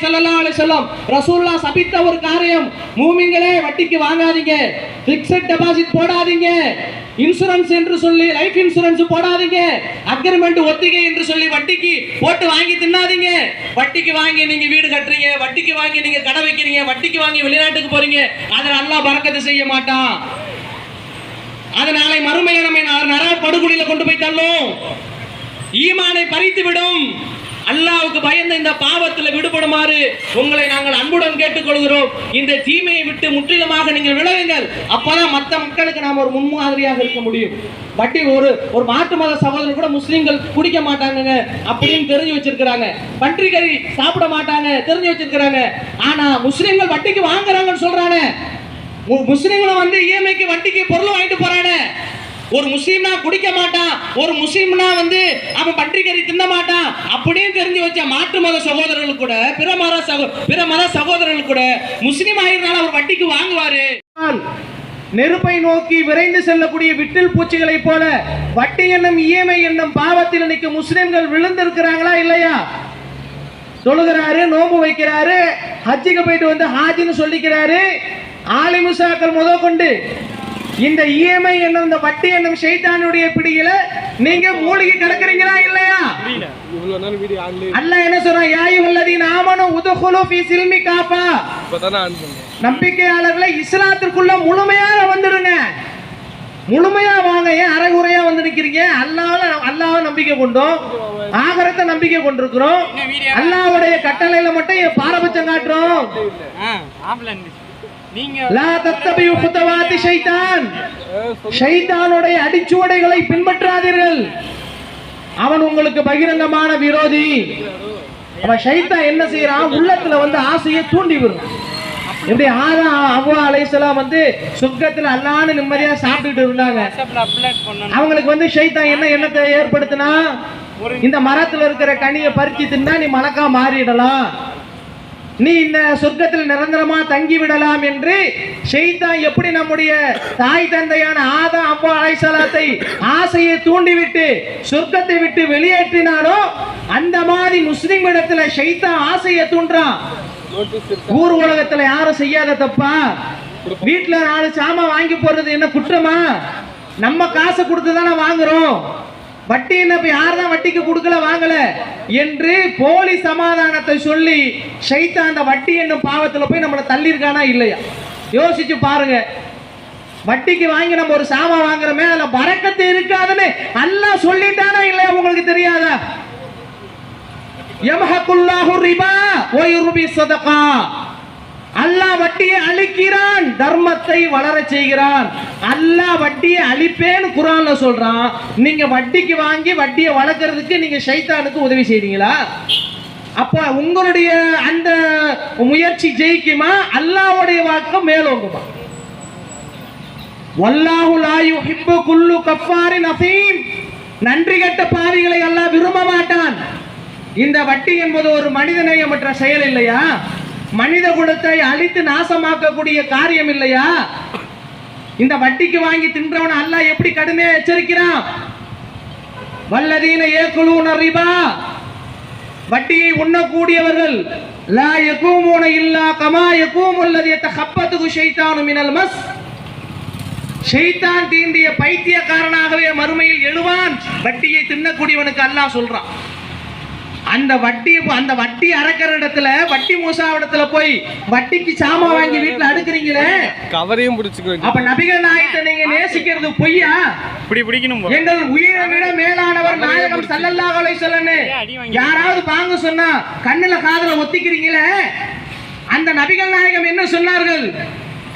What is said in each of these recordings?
ஸல்லல்லாஹு அலைஹி வஸல்லம் ரசூலுல்லாஹ் சபித்த ஒரு காரியம். மூமிங்களே வட்டிக்கு வாங்காதீங்க. ஃபிக்ஸட் டெபாசிட் போடாதீங்க. இன்சூரன்ஸ் என்று சொல்லி லைஃப் இன்சூரன்ஸ் போடாதீங்க. அக்ரிமெண்ட் ஒத்திகை என்று சொல்லி வட்டிக்கு போட்டு வாங்கி தின்னாதீங்க. வட்டிக்கு வாங்கி நீங்க வீடு கட்டுறீங்க வட்டிக்கு வாங்கி நீங்க கடை வைக்கிறீங்க வட்டிக்கு வாங்கி வெளிநாட்டுக்கு போறீங்க அதை நல்லா பறக்கத்து செய்ய மாட்டான். அது நாளை மறுமையை நம்மை நர- நரக படுகொலியில கொண்டு போய் தள்ளும். ஈமானை பறித்து விடும். அல்லாவுக்கு பயந்த இந்த பாவத்தில் விடுபடுமாறு உங்களை நாங்கள் அன்புடன் கேட்டுக்கொள்கிறோம். இந்த தீமையை விட்டு முற்றிலுமாக நீங்கள் விலகுங்கள். அப்பதான் மற்ற மக்களுக்கு நாம் ஒரு முன்மாதிரியாக இருக்க முடியும். வட்டி ஒரு ஒரு மாட்டு மத சகோதரர் கூட முஸ்லீம்கள் குடிக்க மாட்டாங்க அப்படின்னு தெரிஞ்சு வச்சிருக்கிறாங்க. பன்றி கறி சாப்பிட மாட்டாங்க தெரிஞ்சு வச்சிருக்கிறாங்க. ஆனா முஸ்லீம்கள் வட்டிக்கு வாங்குறாங்கன்னு சொல்றானே. மு- முஸ்லீம்களும் வந்து இஎம்ஐக்கு வட்டிக்கு பொருள் வாங்கிட்டு போறானே. ஒரு முஸ்லீம்னா குடிக்க மாட்டான் ஒரு முஸ்லீம்னா வந்து அவன் பன்றிக்கறி தின்ன மாட்டான் அப்படின்னு தெரிஞ்சு வச்ச மாற்று மத சகோதரர்கள் கூட பிற மத சகோ பிற மத சகோதரர்கள் கூட முஸ்லீம் ஆயிருந்தாலும் அவர் வட்டிக்கு வாங்குவாரு. நெருப்பை நோக்கி விரைந்து செல்லக்கூடிய விட்டில் பூச்சிகளைப் போல வட்டி என்னும் இஎம்ஐ என்னும் பாவத்தில் இன்னைக்கு முஸ்லிம்கள் விழுந்திருக்கிறாங்களா இல்லையா? தொழுகிறாரு நோம்பு வைக்கிறாரு ஹஜ்ஜிக்கு போயிட்டு வந்து ஹாஜின்னு சொல்லிக்கிறாரு ஆலிமுசாக்கள் முத கொண்டு இந்த இஎம்ஐ என்னும் இந்த வட்டி என்னும் ஷைத்தானுடைய பிடியில நீங்க மூழ்கி கிடக்குறீங்களா இல்லையா? அல்லாஹ் என்ன சொல்றான் யாயு வல்லதீன் ஆமனு உதுகுலு ஃபீ சில்மி காஃபா. பண்ணேன். நம்பிக்கையாளர்களை இஸ்லாத்திற்குள்ள முழுமையாக வந்துடுங்க. முழுமையா வாங்க. ஏன் அரைகுறையா வந்து நிக்கிறீங்க? அல்லாஹ்ல அல்லாஹ் நம்பிக்கை கொண்டோம். ஆகரத்தை நம்பிக்கை கொண்டிருக்கிறோம். அல்லாஹ்வுடைய கட்டளையில மட்டும் என் பாரபட்சம் காட்டுறோம். லா தத்தபியு குத்தவாத்தி ஷைத்தான் ஷைத்தானுடைய அடிச்சுவடைகளை பின்பற்றாதீர்கள். அவன் உங்களுக்கு பகிரங்கமான விரோதி. அவன் ஷைத்தான் என்ன செய்யறான் உள்ளத்துல வந்து ஆசையை தூண்டி விடும் எப்படி ஆதா அவ்வா அலைசலாம் வந்து சொர்க்கத்துல அல்லான்னு நிம்மதியா சாப்பிட்டுட்டு இருந்தாங்க. அவங்களுக்கு வந்து ஷைத்தான் என்ன எண்ணத்தை ஏற்படுத்தினா? இந்த மரத்துல இருக்கிற கனியை பறிச்சு தின்னா நீ மலக்கா மாறிடலாம். நீ இந்த சொர்க்கத்தில் நிரந்தரமா தங்கி விடலாம் என்று ஷெய்தான் எப்படி நம்முடைய தாய் தந்தையான ஆதா அப்பா அலைசலாத்தை ஆசையை தூண்டிவிட்டு சொர்க்கத்தை விட்டு வெளியேற்றினாரோ அந்த மாதிரி முஸ்லிம் இடத்துல ஷைத்தான் ஆசையை தூண்டுறான் ஊர் உலகத்துல யாரும் செய்யாத தப்பா? வீட்டுல நாலு சாமான் வாங்கி போறது என்ன குற்றமா? நம்ம காசை கொடுத்து தானே வாங்குறோம். வட்டி என்ன இப்ப யார் தான் வட்டிக்கு கொடுக்கல வாங்கல என்று போலி சமாதானத்தை சொல்லி சைத்தா அந்த வட்டி என்னும் பாவத்துல போய் நம்மளை தள்ளியிருக்கானா இல்லையா? யோசிச்சு பாருங்க. வட்டிக்கு வாங்கி நம்ம ஒரு சாமான் வாங்குறோமே அதுல பறக்கத்து இருக்காதுன்னு அல்லா சொல்லிட்டானா இல்லையா உங்களுக்கு தெரியாதா? யமஹக்குல்லாஹு ரிபா வ யுர்பி அல்லாஹ் வட்டியை அழிக்கிறான் தர்மத்தை வளர செய்கிறான். அல்லாஹ் வட்டியை அழிப்பேன்னு குரான்ல சொல்றான். நீங்க வட்டிக்கு வாங்கி வட்டியை வளர்க்கறதுக்கு நீங்க சைத்தானுக்கு உதவி செய்றீங்களா? அப்ப உங்களுடைய அந்த முயற்சி ஜெயிக்குமா? அல்லாவுடைய வாக்கம் மேலோங்குமா? வல்லாஹு குல்லு கஃபாரின் அசீம். நன்றி கெட்ட பாவிகளை எல்லாம் விரும்ப மாட்டான். இந்த வட்டி என்பது ஒரு மனிதநேயமற்ற செயல் இல்லையா? மனித குலத்தை அழித்து நாசமாக்கக்கூடிய காரியம் இல்லையா இந்த வட்டிக்கு வாங்கி தின்றவன அல்லாஹ் எப்படி கடுமையா எச்சரிக்கிறான்? வல்லதீன ஏக்குலூன ரிபா. வட்டியை உண்ணக்கூடியவர்கள் லா யகூமுன இல்லா கமா யகூமுல்லதி கப்பத்துக்கு ஷைத்தானு மினல் மஸ். ஷைத்தான் தீண்டிய பைத்தியக்காரனாகவே மறுமையில் எழுவான். வட்டியை தின்னக்கூடியவனுக்கு அல்லாஹ் சொல்றான். அந்த வட்டி அந்த வட்டி அறக்கிற இடத்துல வட்டி மூசா இடத்துல போய் வட்டிக்கு சாமான் வாங்கி வீட்டுல அடுக்குறீங்களே? கவரையும் பிடிச்சிக்க வேண்டியது அப்ப நபிகள் நாயகத்தை நீங்க நேசிக்கிறது பொய்யா? இப்படி பிடிக்கணும். எங்கள் உயிரை விட மேலானவர் நாயகம் ஸல்லல்லாஹு அலைஹி வஸல்லம். யாராவது வாங்க சொன்னா கண்ணுல காதுல ஒத்திக்கிறீங்களே? அந்த நபிகள் நாயகம் என்ன சொன்னார்கள்?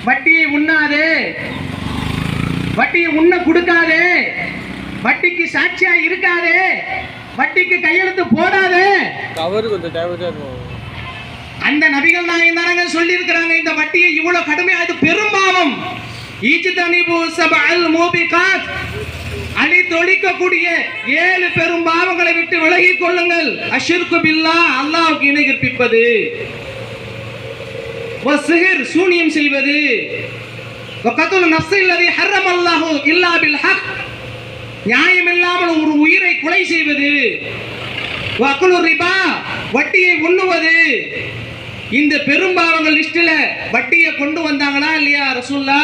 வட்டியை உண்ணாதே. வட்டியை உண்ண கொடுக்காதே. வட்டிக்கு சாட்சியா இருக்காதே. வட்டிக்கு கையெழுத்து போடாதே. கவர் கொஞ்சம் டேமேஜா இருக்கும் அந்த நபிகள் நாயகம் தானங்க சொல்லி இருக்கிறாங்க இந்த வட்டியை இவ்வளவு கடுமையா அது பெரும்பாவம் ஈஜ்தனிபு சபஅல் மூபிகாத் அடி தொழிக்கக்கூடிய ஏழு பெரும் பாவங்களை விட்டு விலகி கொள்ளுங்கள். அஷிர்கு பில்லா அல்லாவுக்கு இணை கற்பிப்பது. சூனியம் செய்வது. கத்துல் நஃப்ஸில்லதி ஹர்ரம் அல்லாஹு இல்லா பில் ஹக். நியாயம் இல்லாமல் ஒரு உயிரை கொலை செய்வது. வக்குலு ரிபா வட்டியை உண்ணுவது. இந்த பெரும்பாவங்கள் லிஸ்டில் வட்டியை கொண்டு வந்தாங்களா இல்லையா ரசூல்லா?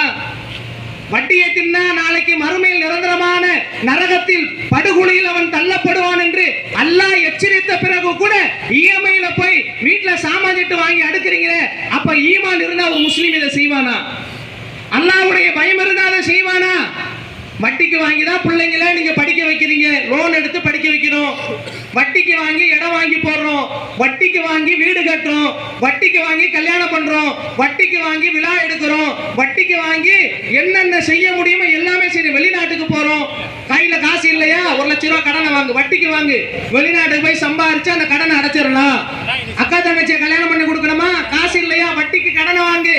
வட்டியை தின்னா நாளைக்கு மறுமையில் நிரந்தரமான நரகத்தில் படுகொலியில் அவன் தள்ளப்படுவான் என்று அல்லாஹ் எச்சரித்த பிறகு கூட இஎம்ஐல போய் வீட்டில் சாமான் வாங்கி அடுக்கிறீங்க அப்ப ஈமான் இருந்தா ஒரு முஸ்லீம் இதை செய்வானா? அல்லாவுடைய பயம் இருந்தா அதை செய்வானா? வட்டிக்கு வாங்கி தான் பிள்ளைங்கள நீங்க படிக்க வைக்கிறீங்க. லோன் எடுத்து படிக்க வைக்கிறோம் வட்டிக்கு வாங்கி இடம் வாங்கி போடுறோம். வட்டிக்கு வாங்கி வீடு கட்டுறோம். வட்டிக்கு வாங்கி கல்யாணம் பண்றோம். வட்டிக்கு வாங்கி விழா எடுக்கிறோம். வட்டிக்கு வாங்கி என்னென்ன செய்ய முடியுமோ எல்லாமே சரி வெளிநாட்டுக்கு போறோம். கையில காசு இல்லையா? ஒரு லட்ச ரூபா கடனை வாங்கு. வட்டிக்கு வாங்கு. வெளிநாட்டுக்கு போய் சம்பாரிச்சு அந்த கடனை அடைச்சிடலாம். அக்கா தங்கச்சியை கல்யாணம் பண்ணி கொடுக்கணுமா? காசு இல்லையா? வட்டிக்கு கடனை வாங்கு.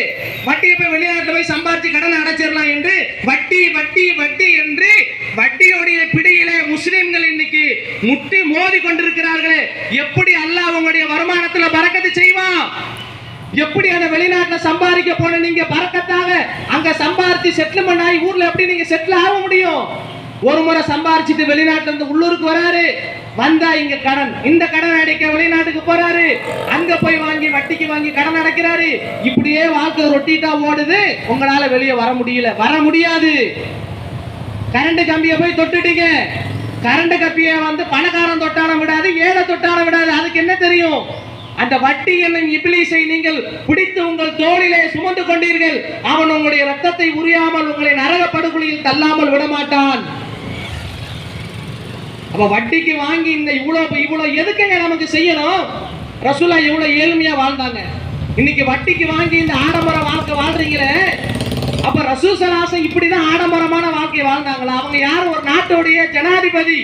வட்டியை போய் வெளிநாட்டில் போய் சம்பாதிச்சு கடனை அடைச்சிடலாம் என்று வட்டி வட்டி வட்டி என்று வட்டியுடைய பிடியிலே முஸ்லிம்கள் இன்னைக்கு முட்டி மோதி கொண்டிருக்கிறார்களே. எப்படி அல்லாஹ் உங்களுடைய வருமானத்துல பறக்கத்து செய்வான் எப்படி அந்த வெளிநாட்டுல சம்பாதிக்க போன நீங்க பறக்கத்தாக அங்க சம்பாதிச்சு செட்டில்மெண்ட் ஆகி ஊர்ல எப்படி நீங்க செட்டில் ஆக முடியும்? ஒரு முறை சம்பாரிச்சிட்டு வெளிநாட்டுல இருந்து உள்ளூருக்கு வராரு. வந்தா இங்க கடன். இந்த கடன் அடைக்க வெளிநாட்டுக்கு போறாரு. அங்க போய் வாங்கி வட்டிக்கு வாங்கி கடன் அடைக்கிறாரு. இப்படியே வாழ்க்கை ரொட்டிட்டா ஓடுது. உங்களால வெளியே வர முடியல. வர முடியாது. கரண்ட் கம்பியை போய் தொட்டுட்டீங்க. கரண்ட் கம்பியை வந்து பணக்காரன் தொட்டாலும் விடாது ஏழை தொட்டாலும் விடாது. அதுக்கு என்ன தெரியும்? அந்த வட்டி என்னும் இபிலிசை நீங்கள் பிடித்து உங்கள் தோளிலே சுமந்து கொண்டீர்கள். அவன் உங்களுடைய ரத்தத்தை உரியாமல் உங்களை நரக படுகொலியில் தள்ளாமல் விடமாட்டான். அப்ப வட்டிக்கு வாங்கி இந்த இவ்வளவு இவ்வளவு எதுக்குங்க நமக்கு செய்யணும்? ரசூலா இவ்வளவு ஏழ்மையா வாழ்ந்தாங்க. இன்னைக்கு வட்டிக்கு வாங்கி இந்த ஆடம்பர வாழ்க்கை வாழ்றீங்களே? அப்ப ரசூசலாசம் இப்படிதான் ஆடம்பரமான வாழ்க்கையை வாழ்ந்தாங்களா? அவங்க யார்? ஒரு நாட்டுடைய ஜனாதிபதி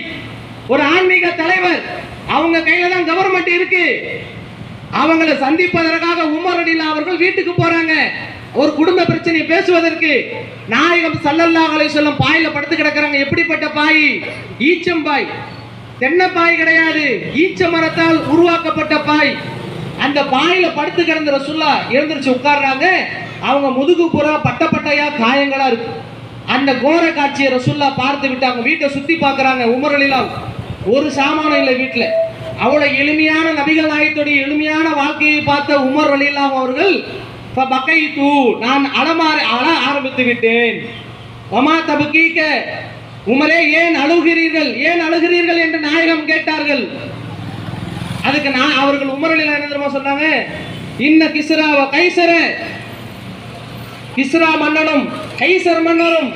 ஒரு ஆன்மீக தலைவர். அவங்க கையில தான் கவர்மெண்ட் இருக்கு. அவங்களை சந்திப்பதற்காக உமர் அடிலா அவர்கள் வீட்டுக்கு போறாங்க. ஒரு குடும்ப பிரச்சனையை பேசுவதற்கு நாயகம் சல்லல்லாஹலை சொல்லும் பாயில படுத்து கிடக்கிறாங்க. எப்படிப்பட்ட பாய்? ஈச்சம் பாய். பாய் கிடையாது. ஈச்ச மரத்தால் உருவாக்கப்பட்ட பாய். அந்த பாயில படுத்து கிடந்த ரசுல்லா எழுந்திருச்சு உட்கார்றாங்க. அவங்க முதுகு புறா பட்ட பட்டையா காயங்களா இருக்கு. அந்த கோர காட்சியை ரசுல்லா பார்த்து விட்டாங்க. வீட்டை சுத்தி பார்க்குறாங்க உமர் ஒரு சாமானம் இல்லை வீட்டுல அவ்வளவு எளிமையான நபிகள் நாயத்துடைய எளிமையான வாழ்க்கையை பார்த்த உமர் அலிலாம் அவர்கள் பகைத்து நான் அலமாற அழ ஆரம்பித்து விட்டேன் ஒமா தபுக்கீக்க உமரே ஏன் அழுகிறீர்கள்? ஏன் அழுகிறீர்கள் என்று நாயகம் கேட்டார்கள். அதுக்கு நான் அவர்கள் உமரலில் என்ன தெரியுமா சொன்னாங்க? இன்ன கிஸ்ராவ கைசர. கிஸ்ரா மன்னனும் கைசர் மன்னனும்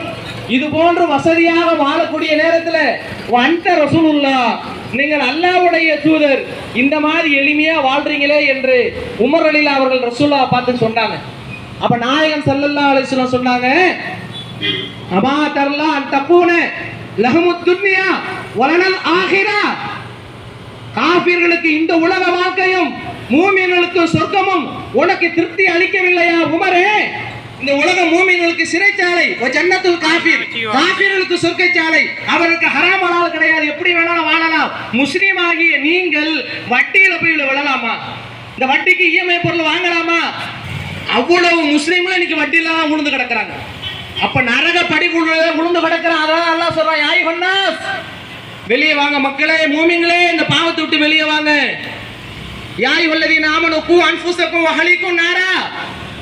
இது போன்று வசதியாக வாழக்கூடிய நேரத்தில் வந்த ரசூலுல்லா நீங்கள் அல்லாவுடைய தூதர் இந்த மாதிரி எளிமையாக வாழ்றீங்களே என்று உமர் அலிலா அவர்கள் ரசூல்லா பார்த்து சொன்னாங்க. அப்ப நாயகன் சல்லல்லா அலைஹி சொன்னாங்க அமா தரலா அன் தப்பூன லஹமு துன்யா வலனல் ஆகிரா. காபிர்களுக்கு இந்த உலக வாழ்க்கையும் மூமியர்களுக்கு சொர்க்கமும் உனக்கு திருப்தி அளிக்கவில்லையா உமரே? இந்த உலக மூமியர்களுக்கு சிறைச்சாலை ஜன்னத்துல் காபீர் காபீர்களுக்கு சொர்க்கச்சாலை. அவருக்கு ஹராமலால் கிடையாது. எப்படி வேணாலும் வாழலாம். முஸ்லீம் ஆகிய நீங்கள் வட்டியில போய் விழலாமா? இந்த வட்டிக்கு இஎம்ஐ பொருள் வாங்கலாமா? அவ்வளவு முஸ்லீம்கள் இன்னைக்கு வட்டியில தான் விழுந்து கிடக்குறாங்க. அப்ப நரக படிக்குள்ள விழுந்து கிடக்குறான். அதான் அல்லாஹ் சொல்றான் யாய் ஹன்னாஸ் வெளியே வாங்க மக்களே மூமிங்களே இந்த பாவத்தை விட்டு வெளியே வாங்க. யாய் வல்லதி நாமனுக்கு அன்புசக்கும் வகலிக்கும் நாரா.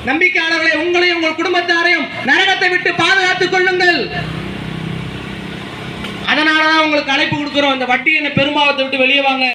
நம்பிக்கையாளர்களை உங்களையும் உங்கள் குடும்பத்தாரையும் நரகத்தை விட்டு பாதுகாத்துக் கொள்ளுங்கள். அதனாலதான் உங்களுக்கு அழைப்பு கொடுக்கிறோம். இந்த வட்டி என்ன பெரும்பாவத்தை விட்டு வெளியே வாங்க.